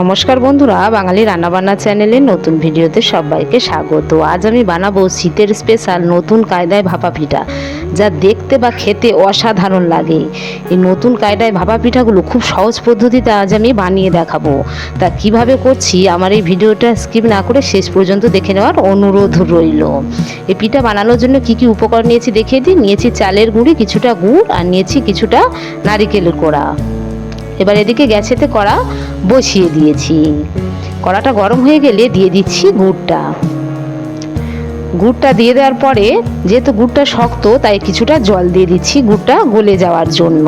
নমস্কার বন্ধুরা, বাঙালি রান্নাবান্না চ্যানেলে নতুন ভিডিওতে সবাইকে স্বাগত। আজ আমি বানাবো শীতের স্পেশাল নতুন কায়দায় ভাপা পিঠা, যা দেখতে বা খেতে অসাধারণ লাগে। এই নতুন কায়দায় ভাপা পিঠাগুলো খুব সহজ পদ্ধতিতে আজ আমি বানিয়ে দেখাবো। তা কীভাবে করছি, আমার এই ভিডিওটা স্কিপ না করে শেষ পর্যন্ত দেখে নেওয়ার অনুরোধ রইল। এই পিঠা বানানোর জন্য কি কি উপকরণ নিয়েছি দেখিয়ে দিই। নিয়েছি চালের গুঁড়ি, কিছুটা গুড়, আর নিয়েছি কিছুটা নারিকেলের কোড়া। এবার এদিকে গ্যাসেতে কড়া বসিয়ে দিয়েছি। কড়াটা গরম হয়ে গেলে দিয়ে দিচ্ছি গুড়টা। গুড়টা দিয়ে দেওয়ার পরে যেহেতু গুড়টা শক্ত, তাই কিছুটা জল দিয়ে দিচ্ছি গুড়টা গলে যাওয়ার জন্য।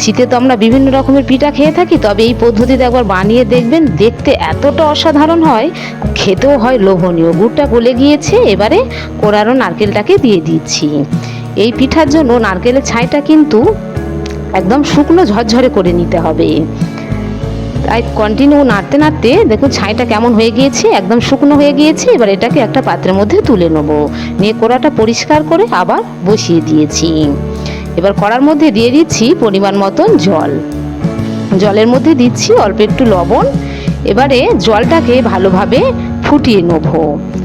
শীতে তো আমরা বিভিন্ন রকমের পিঠা খেয়ে থাকি, তবে এই পদ্ধতিতে একবার বানিয়ে দেখবেন, দেখতে এতটা অসাধারণ হয়, খেতেও হয় লোভনীয়। গুড়টা গলে গিয়েছে, এবারে কোরানো নারকেলটাকে দিয়ে দিচ্ছি। এই পিঠার জন্য নারকেলের ছাইটা কিন্তু একদম শুকনো ঝরঝরে করে নিতে হবে। তাই কন্টিনিউ নাড়তে নাড়তে দেখুন ছাইটা কেমন হয়ে গিয়েছে, একদম শুকনো হয়ে গিয়েছে, এবার এটাকে একটা পাত্রের মধ্যে তুলে নেব। নিয়ে কড়াটা পরিষ্কার করে আবার বসিয়ে দিয়েছি। এবার কড়ার মধ্যে দিয়ে দিচ্ছি পরিমাণ মতন জল। জলের মধ্যে দিচ্ছি অল্প একটু লবণ। এবারে জলটাকে ভালোভাবে ফুটিয়ে নেব।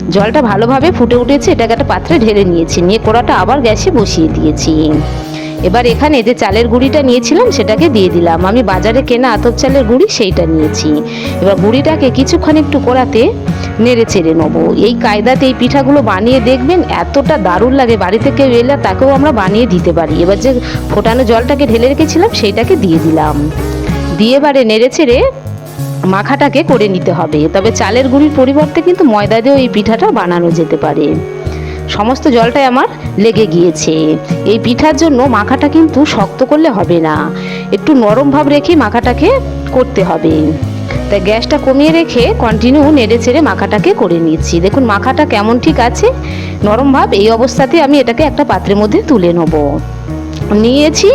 জলটা ভালোভাবে ফুটে উঠেছে, এটাকে একটা পাত্রে ঢেলে নিয়েছি। নিয়ে কড়াটা আবার গ্যাসে বসিয়ে দিয়েছি। এবার এখানে যে চালের গুঁড়িটা নিয়েছিলাম, সেটাকে দিয়ে দিলাম। আমি বাজারে কেনা আতপ চালের গুঁড়ি, সেইটা নিয়েছি। এবার গুঁড়িটাকে কিছুক্ষণ একটু কড়াতে নেড়ে চেড়ে নেব। এই কায়দাতে এই পিঠাগুলো বানিয়ে দেখবেন, এতটা দারুণ লাগে। বাড়ি থেকে এলে তাকেও আমরা বানিয়ে দিতে পারি। এবার যে ফোটানো জলটাকে ঢেলে রেখেছিলাম, সেইটাকে দিয়ে দিলাম। দিয়ে এবারে নেড়ে চেড়ে মাখাটাকে করে নিতে হবে। তবে চালের গুঁড়ির পরিবর্তে কিন্তু ময়দা দিয়েও এই পিঠাটা বানানো যেতে পারে। সমস্ত জলটাই আমার লেগে গিয়েছে। এই পিঠার জন্য মাখাটা কিন্তু শক্ত করলে হবে না। একটু নরম ভাব রেখে মাখাটাকে করতে হবে। তাই গ্যাসটা কমিয়ে রেখে কন্টিনিউ নেড়ে ছেড়ে মাখাটাকে করে নিচ্ছি। দেখুন, মাখাটা কেমন ঠিক আছে? নরম ভাব এই অবস্থাতে আমি এটাকে একটা পাত্রের মধ্যে তুলে নেব। নিয়েছি।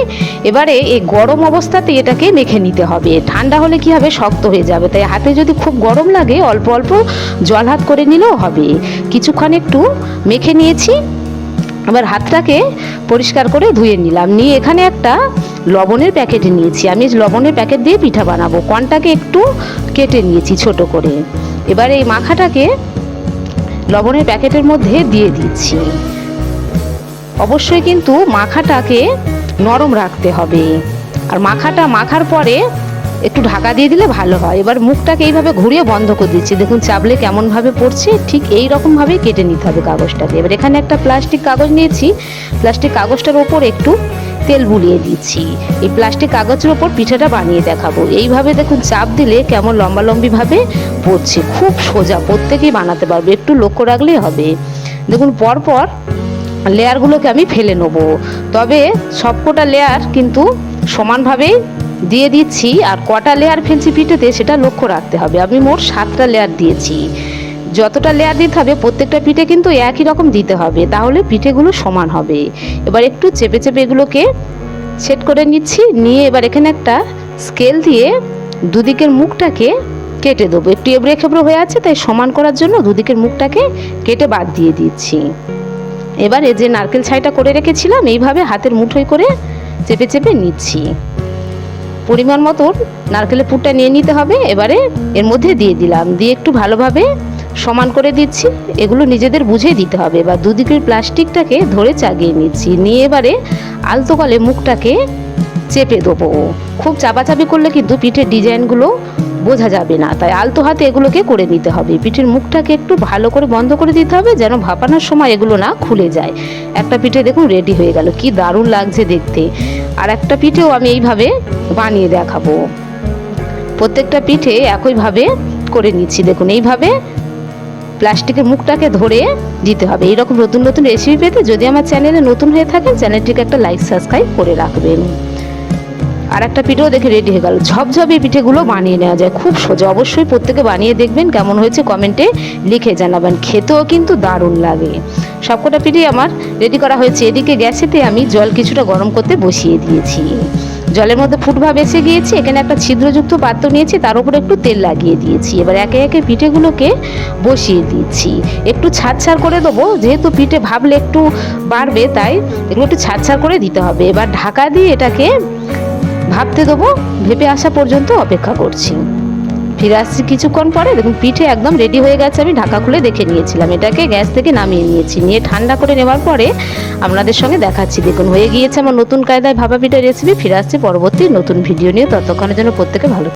এবারে এই গরম অবস্থাতে এটাকে মেখে নিতে হবে। ঠান্ডা হলে কি হবে? শক্ত হয়ে যাবে। তাই হাতে যদি খুব গরম লাগে, অল্প অল্প জল হাত করে নিলেও হবে। কিছুক্ষণ একটু মেখে নিয়েছি। এবার হাতটাকে পরিষ্কার করে ধুয়ে নিলাম। নিয়ে এখানে একটা লবণের প্যাকেট নিয়েছি। আমি লবণের প্যাকেট দিয়ে পিঠা বানাবো। কনটাকে একটু কেটে নিয়েছি ছোট করে। এবার এই মাখাটাকে লবণের প্যাকেটের মধ্যে দিয়ে দিচ্ছি। অবশ্যই কিন্তু মাখাটাকে নরম রাখতে হবে। আর মাখাটা মাখার পরে একটু ঢাকা দিয়ে দিলে ভালো হয়। এবার মুখটাকে এইভাবে ঘুরিয়ে বন্ধ করে দিচ্ছি। দেখুন, চাবলে কেমনভাবে পড়ছে, ঠিক এই রকমভাবেই কেটে নিতে হবে কাগজটাকে। এবার এখানে একটা প্লাস্টিক কাগজ নিয়েছি। প্লাস্টিক কাগজটার ওপর একটু তেল বুলিয়ে দিচ্ছি। এই প্লাস্টিক কাগজের ওপর পিঠাটা বানিয়ে দেখাবো। এইভাবে দেখুন, চাপ দিলে কেমন লম্বা লম্বিভাবে পড়ছে। খুব সোজা, প্রত্যেকেই বানাতে পারবে। একটু লক্ষ্য রাখলেই হবে। দেখুন, পরপর লেয়ারগুলোকে আমি ফেলে নেব। তবে সবকটা লেয়ার কিন্তু সমানভাবেই দিয়ে দিচ্ছি, আর কটা লেয়ার ফেলছি পিঠেতে সেটা লক্ষ্য রাখতে হবে। আমি মোট সাতটা লেয়ার দিয়েছি। যতটা লেয়ার দিতে হবে, প্রত্যেকটা পিঠে কিন্তু একই রকম দিতে হবে, তাহলে পিঠেগুলো সমান হবে। এবার একটু চেপে চেপে এগুলোকে সেট করে নিচ্ছি, নিয়ে এবার এখানে একটা স্কেল দিয়ে দুদিকের মুখটাকে কেটে দেবো। একটু এবড়ে খেবড়ো হয়ে আছে, তাই সমান করার জন্য দুদিকের মুখটাকে কেটে বাদ দিয়ে দিচ্ছি। এবারে যে নারকেল ছাইটা করে রেখেছিলাম, এইভাবে হাতের মুঠোয় করে চেপে চেপে নিচ্ছি। পরিমাণ মতন নারকেলের পুরটা নিয়ে নিতে হবে, এবারে এর মধ্যে দিয়ে দিলাম। দিয়ে একটু ভালোভাবে সমান করে দিচ্ছি, এগুলো নিজেদের বুঝে দিতে হবে। এবার দুদিকের প্লাস্টিকটাকে ধরে চাগিয়ে নিচ্ছি। নিয়ে এবারে আলতো কলে মুখটাকে চেপে দেবো। খুব চাপাচাপি করলে কিন্তু পিঠের ডিজাইনগুলো বোঝা যাবে না। তাই আলতো হাতে এগুলোকে করে নিতে হবে। পিঠের মুখটাকে একটু ভালো করে বন্ধ করে দিতে হবে যেন ভাপানোর সময় এগুলো না খুলে যায়। একটা পিঠে দেখুন রেডি হয়ে গেল। কি দারুণ লাগছে দেখতে। আর একটা পিঠেও আমি এইভাবে বানিয়ে দেখাবো। প্রত্যেকটা পিঠে একইভাবে করে নিচ্ছি। দেখুন, এইভাবে প্লাস্টিকের মুখটাকে ধরে দিতে হবে। এইরকম নতুন নতুন রেসিপি পেতে যদি আমার চ্যানেলে নতুন হয়ে থাকেন, চ্যানেলটিকে একটা লাইক সাবস্ক্রাইব করে রাখবেন। আর একটা পিঠেও দেখে রেডি হয়ে গেল। ঝপঝপে পিঠেগুলো বানিয়ে নেওয়া যায়। খুব সোজা। অবশ্যই প্রত্যেকে বানিয়ে দেখবেন কেমন হয়েছে কমেন্টে লিখে জানাবেন। খেতেও কিন্তু দারুণ লাগে। সবকটা পিঠে আমার রেডি করা হয়েছে। এদিকে গ্যাসেতে আমি জল কিছুটা গরম করতে বসিয়ে দিয়েছি। জলের মধ্যে ফুটভাব এসে গিয়েছে। এখানে একটা ছিদ্রযুক্ত পাত্র নিয়েছি। তার উপরে একটু তেল লাগিয়ে দিয়েছি। এবার একে একে পিঠেগুলোকে বসিয়ে দিচ্ছি। একটু ছাড় ছাড় করে দেবো। যেহেতু পিঠে ভাবলে একটু বাড়বে, তাই এগুলো একটু ছাড় ছাড় করে দিতে হবে। এবার ঢাকা দিয়ে এটাকে ভাবতে দেবো, ভেবে আসা পর্যন্ত অপেক্ষা করছি। ফিরে আসছি কিছুক্ষণ পরে দেখুন পিঠে একদম রেডি হয়ে গেছে, আমি ঢাকা খুলে দেখে নিয়েছিলাম। এটাকে গ্যাস থেকে নামিয়ে নিয়েছি। নিয়ে ঠান্ডা করে নেওয়ার পরে আপনাদের সঙ্গে দেখাচ্ছি। দেখুন, হয়ে গিয়েছে আমার নতুন কায়দায় ভাবা পিঠের রেসিপি ফিরে আসছি পরবর্তী নতুন ভিডিও নিয়ে। ততক্ষণের জন্য প্রত্যেকে ভালো